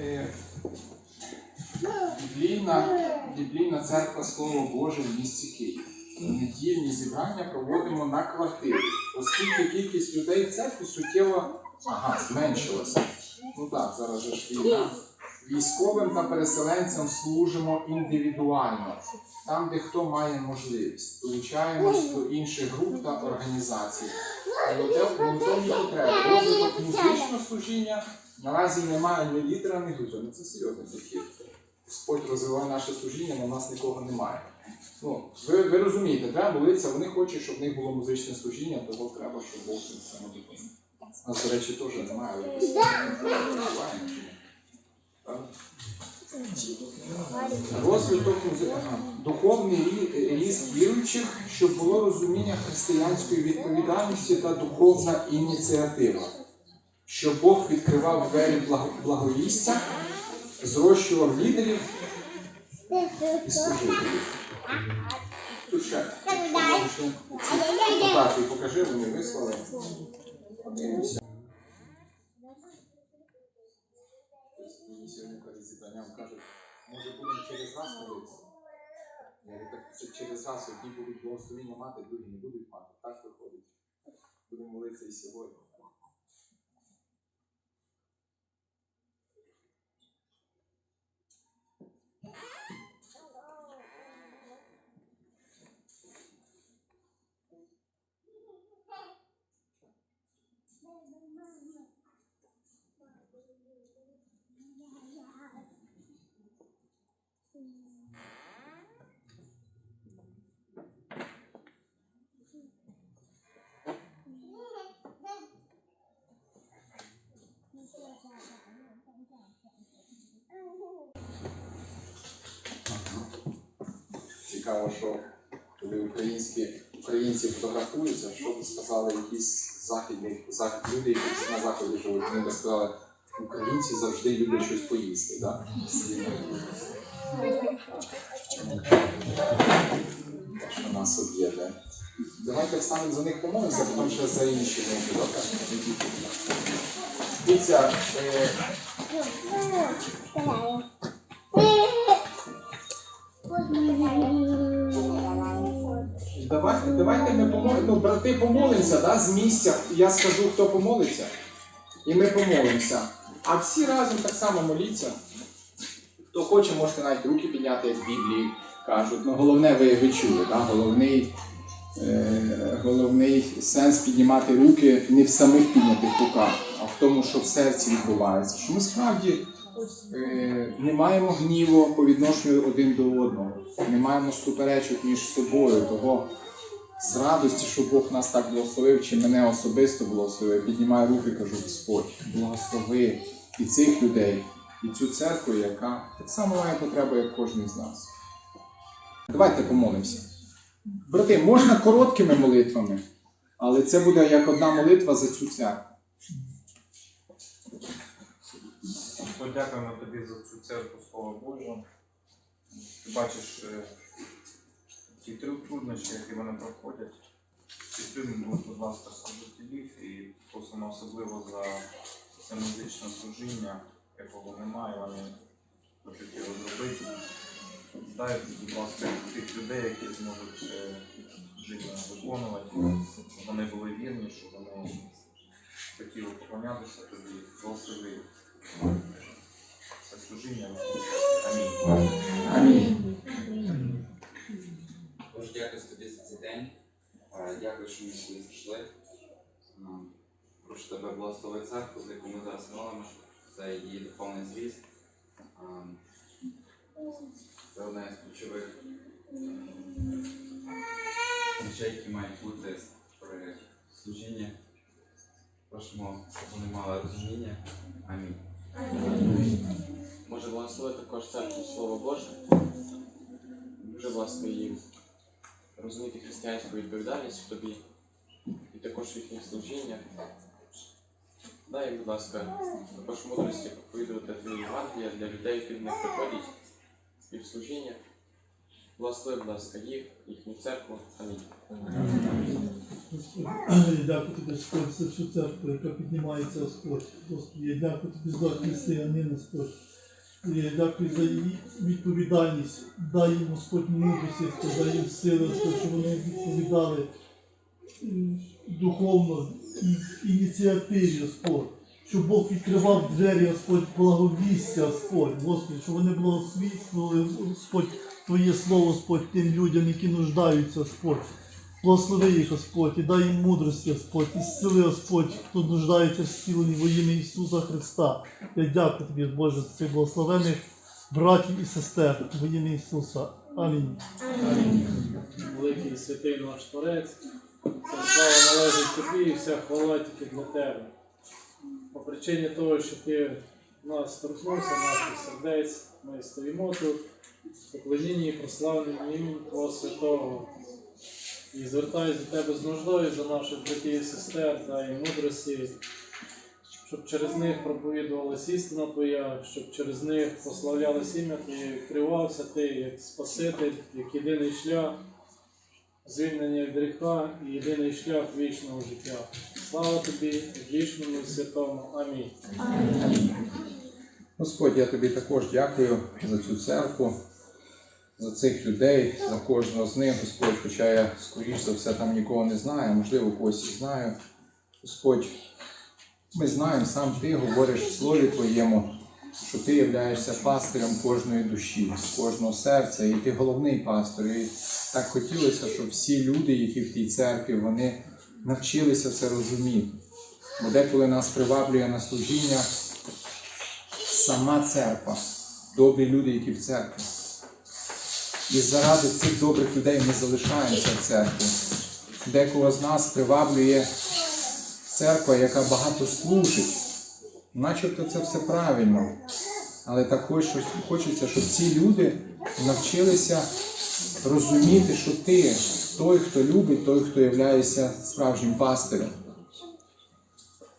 Е, Біблійна, біблійна церква Слово Боже в місті Київ. Недільні зібрання проводимо на квартирі, оскільки кількість людей в церкві суттєво ага, зменшилася. Ну так, зараз ж війна. Військовим та переселенцям служимо індивідуально, там, де хто має можливість. Долучаємось до інших груп та організацій. Молитовні потреби. Розвиток музичного служіння наразі немає ні лідера, ні групи. Ну це серйозний підхід. Господь розвиває наше служіння, в нас нікого немає. Ну, ви, ви розумієте, треба молитися, вони хочуть, щоб в них було музичне служіння, того треба, щоб Бог цим саме допоміг. У нас, до речі, теж немає, але якось? Розвиток духовний рі- ріст віруючих, щоб було розуміння християнської відповідальності та духовна ініціатива. Щоб Бог відкривав двері благовістя, зрощував лідерів і служителів. Тут ще. Так, покажи, вони вислали. Подивимося. Сьогодні перед зібранням кажуть, може будемо через вас молитися. Я говорю, так це через вас одні будуть благословіння мати, другі не будуть мати. Так виходить. Будемо молитися і сьогодні. Цікаво, що коли українські українці фотографуються, що ви сказали якісь західні захід, люди, які на заході живуть, вони би сказали, українці завжди люблять щось поїсти, так? Те, що нас об'єднує. Давайте встанемо за них помолимося, потім ще за інші добре? Дивіться, Давайте, давайте ми помолимося. Ну, брати, помолимося, да, з місця. Я скажу, хто помолиться. І ми помолимося. А всі разом так само моліться. Хто хоче, можете навіть руки підняти, як в Біблії кажуть. Ну, головне, ви, ви чули, да? головний, е, головний сенс піднімати руки не в самих піднятих руках, а в тому, що в серці відбувається. Що ми справді е, не маємо гніву по відношенню один до одного, не маємо суперечок між собою, того з радості, що Бог нас так благословив, чи мене особисто благословив, піднімаю руки, кажу, Господь, благослови і цих людей, і цю церкву, яка так само має потребу, як кожен з нас. Давайте помолимося. Брати, можна короткими молитвами, але це буде як одна молитва за цю церкву. Подякуємо тобі за цю церкву Слова Божого. Ти бачиш е, ті тру- труднощі, які вони проходять. Підтримуємо, будь ласка, служителів і просимо особливо за це музичне служіння, якого немає, вони хочуть його зробити. Дай, будь ласка, тих людей, які зможуть е, служіння виконувати, щоб вони були вірні, щоб вони хотіли поклонятися тобі, благослови це служіння. Амінь. Амінь. Боже, дякую тобі за цей день. Е, Дякую, що ми сюди зайшли. Прошу тебе благослови церкву, за яку ми зараз молимося, за її духовний зріст. Ем, Це одна з ключових ем, речей, які мають бути при служінні. Просимо, щоб вони мали розуміння. Амінь. Може благословити також церкву Слово Боже. Дуже власне їм розуміти християнську відповідальність в тобі і також в їхніх служіннях. Дай, будь ласка, також мудрості проповідувати твої Євангелія для людей, які в них приходять співслужіння. Благослови, будь ласка, їх, їхню церкву. Амінь. Дякую тобі, Господь, за всю церкву, яка піднімається, Господь. Господи, я дякую тобі за християнин, Господь. Я дякую за її відповідальність. Дай їм, Господь, Господь, дай їм сили, щоб вони відповідали м, духовно і ініціативі, Господь. Щоб Бог відкривав двері, Господь, благовістя, Господь, Господи, щоб вони благосвітлювали, Господь, Твоє слово, Господь, тим людям, які нуждаються, Господь. Благослови їх, Господь, і дай їм мудрості, Господь, і зціли, Господь, хто нуждається в зціленні во ім'я Ісуса Христа. Я дякую тобі, Боже, за цих благословених братів і сестер во ім'я Ісуса. Амінь. великий святий наш Творець. Вся слава належить тобі і вся хвала тільки для тебе. По причині того, що ти нас торкнувся, наших сердець, ми стоїмо тут, поклонінні і прославленні імені Твого Святого. І звертаюся до тебе з нуждою за наших братів і сестер, дай їм мудрості, щоб через них проповідувалась істина Твоя, щоб через них прославлялось ім'я Твоє, відкривався Ти як Спаситель, як єдиний шлях звільнення від гріха і єдиний шлях вічного життя. Слава тобі, вічному і святому. Амінь. Господь, я тобі також дякую за цю церкву, за цих людей, за кожного з них, Господь, хоча я, скоріш за все, там нікого не знаю, можливо, когось і знаю. Господь, ми знаємо, сам ти говориш в слові Твоєму, що ти являєшся пастирем кожної душі, кожного серця, і ти головний пастор. І так хотілося, щоб всі люди, які в тій церкві, вони навчилися це розуміти. Бо деколи нас приваблює на служіння сама церква, добрі люди, які в церкві. І заради цих добрих людей ми залишаємося в церкві. Декого з нас приваблює церква, яка багато служить. Начебто це все правильно. Але також хочеться, щоб ці люди навчилися розуміти, що ти той, хто любить, той, хто є справжнім пастирем.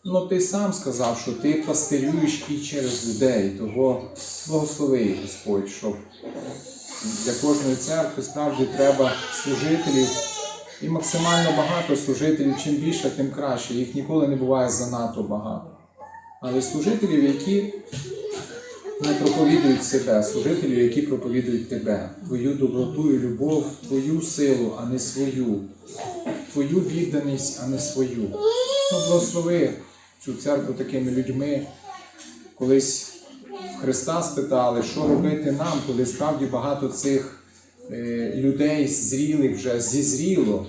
Ну, ти сам сказав, що ти пастирюєш і через людей, того благослови Господь, щоб для кожної церкви справді треба служителів і максимально багато служителів. Чим більше, тим краще. Їх ніколи не буває занадто багато. Але служителів, які не проповідують себе, служителів, які проповідують тебе, твою доброту і любов, твою силу, а не свою, твою відданість, а не свою. Ну, благослови цю церкву такими людьми. Колись Христа спитали, що робити нам, коли справді багато цих е, людей зрілих вже зізріло,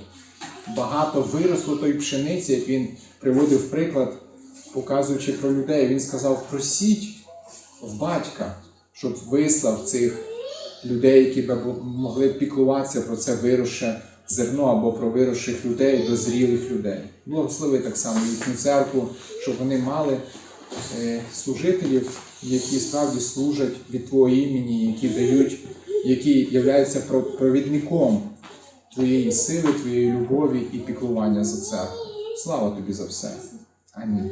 багато виросло тої пшениці, як він приводив приклад, показуючи про людей. Він сказав: просіть в батька, щоб вислав цих людей, які б могли піклуватися про це виросше зерно або про виросших людей до зрілих людей. Благослови так само їхню церкву, щоб вони мали е, служителів, які справді служать від Твого імені, які дають, які являються про- провідником Твоєї сили, Твоєї любові і піклування за церкву. Слава тобі за все. Амінь.